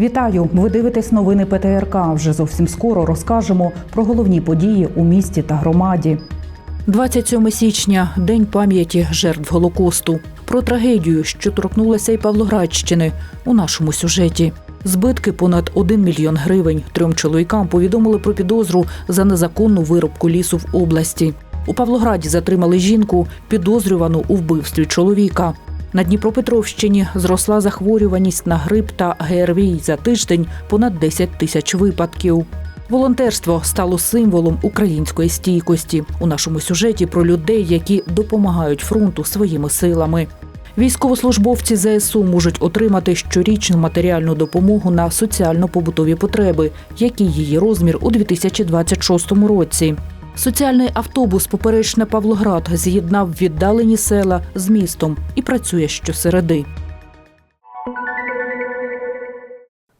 Вітаю! Ви дивитесь новини ПТРК. Вже зовсім скоро розкажемо про головні події у місті та громаді. 27 січня день пам'яті жертв Голокосту. Про трагедію, що торкнулася і Павлоградщини у нашому сюжеті. Збитки понад 1 мільйон гривень. Трьом чоловікам повідомили про підозру за незаконну вирубку лісу в області. У Павлограді затримали жінку, підозрювану у вбивстві чоловіка. На Дніпропетровщині зросла захворюваність на грип та ГРВІ за тиждень понад 10 тисяч випадків. Волонтерство стало символом української стійкості у нашому сюжеті про людей, які допомагають фронту своїми силами. Військовослужбовці ЗСУ можуть отримати щорічну матеріальну допомогу на соціально-побутові потреби, який її розмір у 2026 році. Соціальний автобус Поперечне Павлоград з'єднав віддалені села з містом і працює щосереди.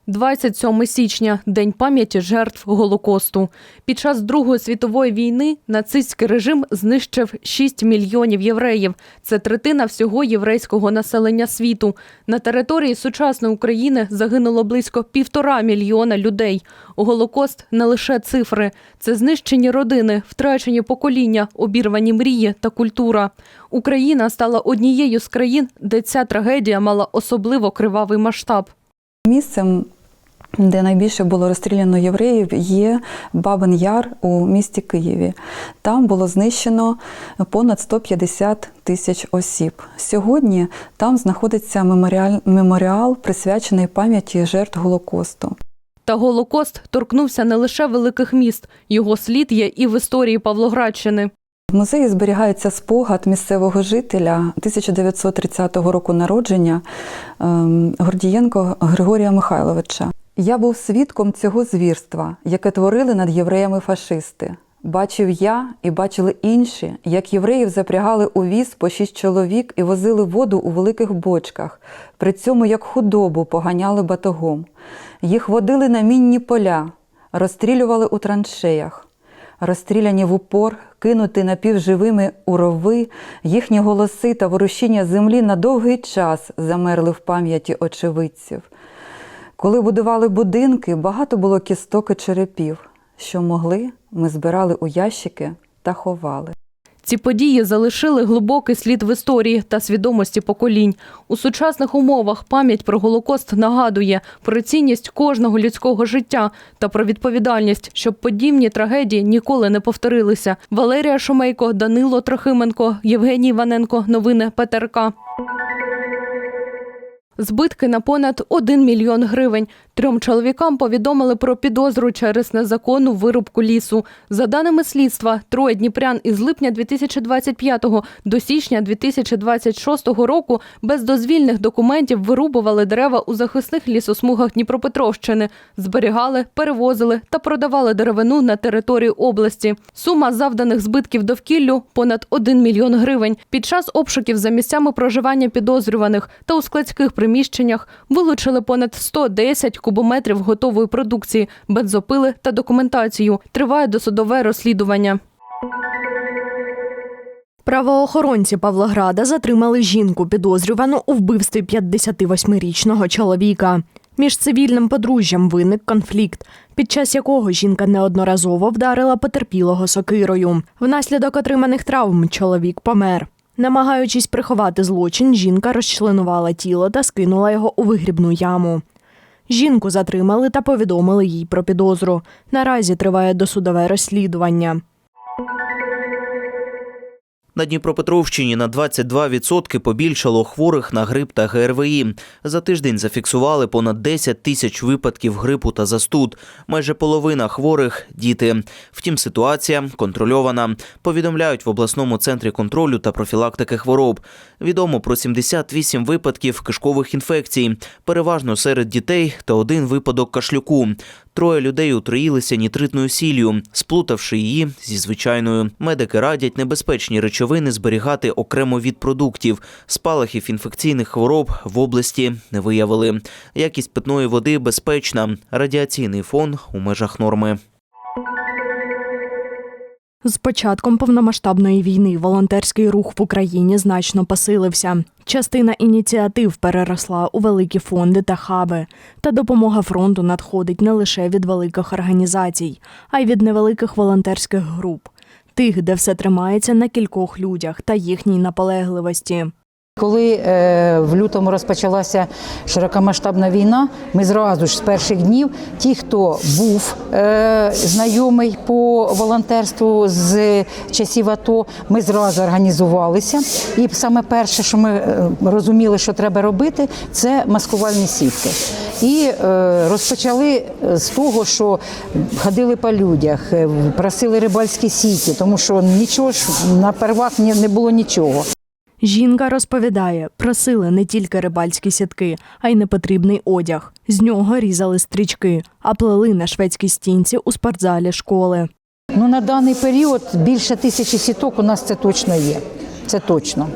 27 січня День пам'яті жертв Голокосту. Під час Другої світової війни нацистський режим знищив 6 мільйонів євреїв. Це третина всього єврейського населення світу. На території сучасної України загинуло близько півтора мільйона людей. Голокост не лише цифри, це знищені родини, втрачені покоління, обірвані мрії та культура. Україна стала однією з країн, де ця трагедія мала особливо кривавий масштаб. Місцем, де найбільше було розстріляно євреїв, є Бабин Яр у місті Києві. Там було знищено понад 150 тисяч осіб. Сьогодні там знаходиться меморіал, меморіал присвячений пам'яті жертв Голокосту. Та Голокост торкнувся не лише великих міст, його слід є і в історії Павлоградщини. В музеї зберігається спогад місцевого жителя 1930 року народження ем, Гордієнко Григорія Михайловича. Я був свідком цього звірства, яке творили над євреями фашисти. Бачив я і бачили інші, як євреїв запрягали у віз по шість чоловік і возили воду у великих бочках, при цьому як худобу поганяли батогом. Їх водили на мінні поля, розстрілювали у траншеях розстріляні в упор, кинуті напівживими у рови, їхні голоси та ворушіння землі на довгий час замерли в пам'яті очевидців. Коли будували будинки, багато було кісток і черепів. Що могли, ми збирали у ящики та ховали. Ці події залишили глибокий слід в історії та свідомості поколінь. У сучасних умовах пам'ять про Голокост нагадує про цінність кожного людського життя та про відповідальність, щоб подібні трагедії ніколи не повторилися. Валерія Шумейко, Данило Трохименко, Євгеній Іваненко. Новини ПТРК. Збитки на понад 1 мільйон гривень. Трьом чоловікам повідомили про підозру через незаконну вирубку лісу. За даними слідства, троє дніпрян із липня 2025 до січня 2026 року без дозвільних документів вирубували дерева у захисних лісосмугах Дніпропетровщини, зберігали, перевозили та продавали деревину на території області. Сума завданих збитків довкіллю понад 1 мільйон гривень. Під час обшуків за місцями проживання підозрюваних та у складських приміщеннях вилучили понад 110 кубометрів готової продукції, бензопили та документацію. Триває досудове розслідування. Правоохоронці Павлограда затримали жінку, підозрювану у вбивстві 58-річного чоловіка. Між цивільним подружжям виник конфлікт, під час якого жінка неодноразово вдарила потерпілого сокирою. Внаслідок отриманих травм чоловік помер. Намагаючись приховати злочин, жінка розчленувала тіло та скинула його у вигрібну яму. Жінку затримали та повідомили їй про підозру. Наразі триває досудове розслідування. На Дніпропетровщині на 22% побільшало хворих на грип та ГРВІ. За тиждень зафіксували понад 10 тисяч випадків грипу та застуд. Майже половина хворих діти. Втім, ситуація контрольована. Повідомляють в обласному центрі контролю та профілактики хвороб. Відомо про 78 випадків кишкових інфекцій, переважно серед дітей та один випадок кашлюку. Троє людей отруїлися нітритною сіллю, сплутавши її зі звичайною. Медики радять небезпечні речовини зберігати окремо від продуктів. Спалахів інфекційних хвороб в області не виявили. Якість питної води безпечна. Радіаційний фон у межах норми. З початком повномасштабної війни волонтерський рух в Україні значно посилився. Частина ініціатив переросла у великі фонди та хаби. Та допомога фронту надходить не лише від великих організацій, а й від невеликих волонтерських груп, тих, де все тримається на кількох людях та їхній наполегливості. Коли е, в лютому розпочалася широкомасштабна війна, ми зразу ж з перших днів, ті, хто був е, знайомий по волонтерству з часів АТО, ми зразу організувалися. І саме перше, що ми е, розуміли, що треба робити, це маскувальні сітки. І розпочали з того, що ходили по людях, просили рибальські сіті, тому що нічого ж на первах не було нічого. Жінка розповідає, просили не тільки рибальські сітки, а й непотрібний одяг. З нього різали стрічки, а плели на шведській стінці у спортзалі школи. Ну на даний період більше тисячі сіток у нас це точно є. Це точно.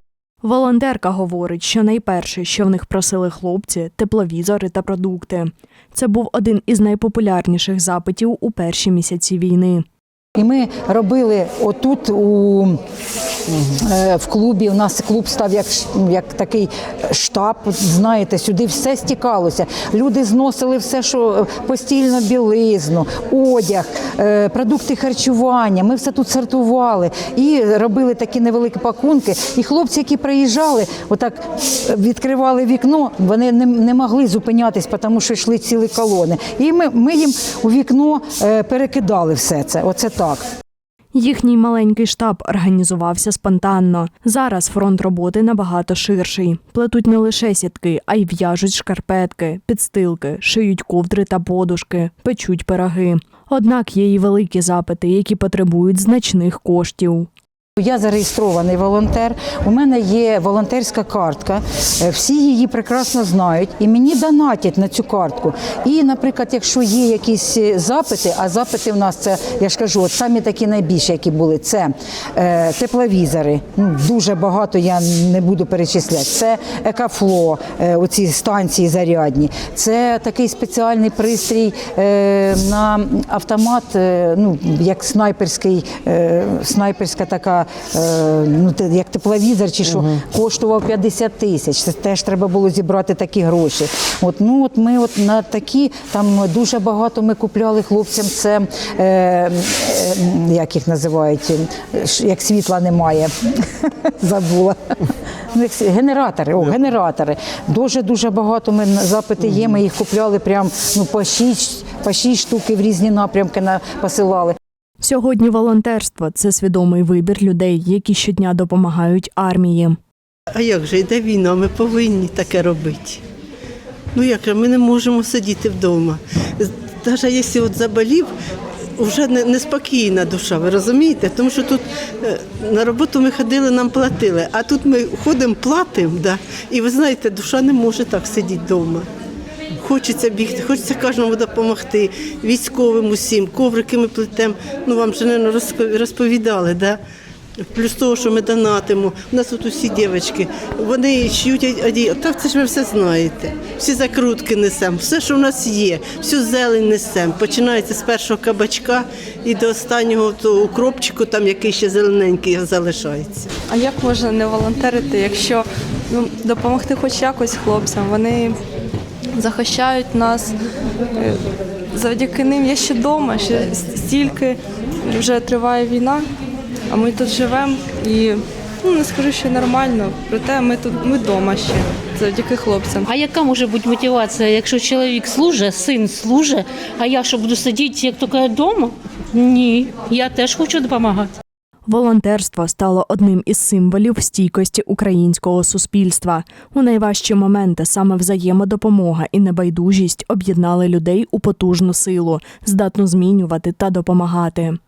Волонтерка говорить, що найперше, що в них просили хлопці, тепловізори та продукти. Це був один із найпопулярніших запитів у перші місяці війни. І ми робили отут у, е, в клубі. У нас клуб став як, як такий штаб. Знаєте, сюди все стікалося. Люди зносили все, що постільну білизну, одяг, е, продукти харчування. Ми все тут сортували і робили такі невеликі пакунки. І хлопці, які приїжджали, отак відкривали вікно, вони не, не могли зупинятись, тому що йшли цілі колони. І ми, ми їм у вікно е, перекидали все це. Оце так. Їхній маленький штаб організувався спонтанно. Зараз фронт роботи набагато ширший. Плетуть не лише сітки, а й в'яжуть шкарпетки, підстилки, шиють ковдри та подушки, печуть пироги. Однак є і великі запити, які потребують значних коштів. Я зареєстрований волонтер. У мене є волонтерська картка. Е, Всі її прекрасно знають і мені донатять на цю картку. І, наприклад, якщо є якісь е, запити, а запити в нас це, я ж кажу, от самі такі найбільші, які були, це е, тепловізори. Ну, дуже багато я не буду перечисляти. Це екафло, е, оці станції зарядні. Це такий спеціальний пристрій е, на автомат, е, ну як снайперський, е, снайперська така, е, ну як тепловізор, чи що коштував 50 тисяч. Це теж треба було зібрати такі гроші. От ну от ми от на такі там дуже багато ми купляли хлопцям. Це е, е, як їх називають, е, як світла немає. Забула. Ну, Генератори, о, генератори. Дуже дуже багато ми запити є. Ми їх купляли прям ну по шість, по шість штуки в різні напрямки на посилали. Сьогодні волонтерство це свідомий вибір людей, які щодня допомагають армії. А як же йде війна, ми повинні таке робити. Ну як ми не можемо сидіти вдома. Навіть якщо от заболів, вже неспокійна душа, ви розумієте? Тому що тут е, на роботу ми ходили, нам платили, а тут ми ходимо, платимо, да? і ви знаєте, душа не може так сидіти вдома. Хочеться бігти, хочеться кожному допомогти, військовим усім, коврики ми плетемо. Ну вам же не розповідали, да? Плюс того, що ми донатимо. У нас тут усі дівчатки, вони шиють одіяло. Так це ж ви все знаєте. Всі закрутки несемо, все, що в нас є, всю зелень несемо. Починається з першого кабачка і до останнього того укропчику, там який ще зелененький залишається. А як можна не волонтерити, якщо ну, допомогти хоч якось хлопцям? Вони захищають нас. Е, Завдяки ним я ще вдома, ще стільки вже триває війна, а ми тут живемо і ну, не скажу, що нормально, проте ми тут ми вдома ще завдяки хлопцям. А яка може бути мотивація, якщо чоловік служить, син служить, а я що буду сидіти, як тільки вдома? Ні, я теж хочу допомагати. Волонтерство стало одним із символів стійкості українського суспільства. У найважчі моменти саме взаємодопомога і небайдужість об'єднали людей у потужну силу, здатну змінювати та допомагати.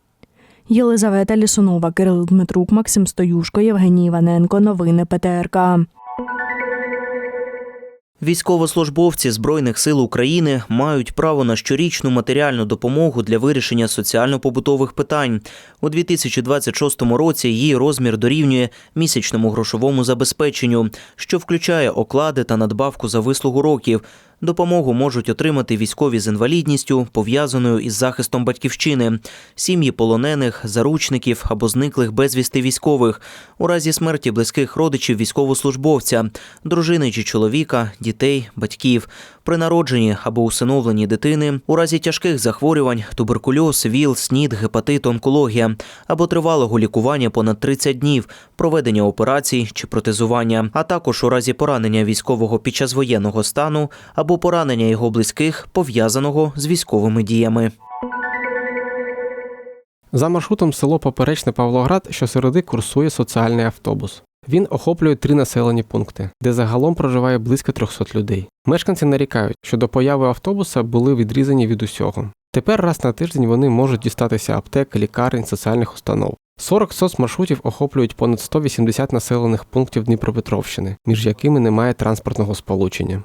Єлизавета Лісунова, Кирил Дмитрук, Максим Стоюшко, Євгеній Іваненко. Новини ПТРК. Військовослужбовці Збройних сил України мають право на щорічну матеріальну допомогу для вирішення соціально-побутових питань. У 2026 році її розмір дорівнює місячному грошовому забезпеченню, що включає оклади та надбавку за вислугу років. Допомогу можуть отримати військові з інвалідністю, пов'язаною із захистом батьківщини, сім'ї полонених, заручників або зниклих безвісти військових, у разі смерті близьких родичів військовослужбовця, дружини чи чоловіка, дітей, батьків, при народженні або усиновленні дитини, у разі тяжких захворювань, туберкульоз, ВІЛ, СНІД, гепатит, онкологія або тривалого лікування понад 30 днів, проведення операцій чи протезування, а також у разі поранення військового під час воєнного стану або поранення його близьких, пов'язаного з військовими діями. За маршрутом село Поперечне Павлоград щосереди курсує соціальний автобус. Він охоплює три населені пункти, де загалом проживає близько 300 людей. Мешканці нарікають, що до появи автобуса були відрізані від усього. Тепер раз на тиждень вони можуть дістатися аптек, лікарень, соціальних установ. 40 соцмаршрутів охоплюють понад 180 населених пунктів Дніпропетровщини, між якими немає транспортного сполучення.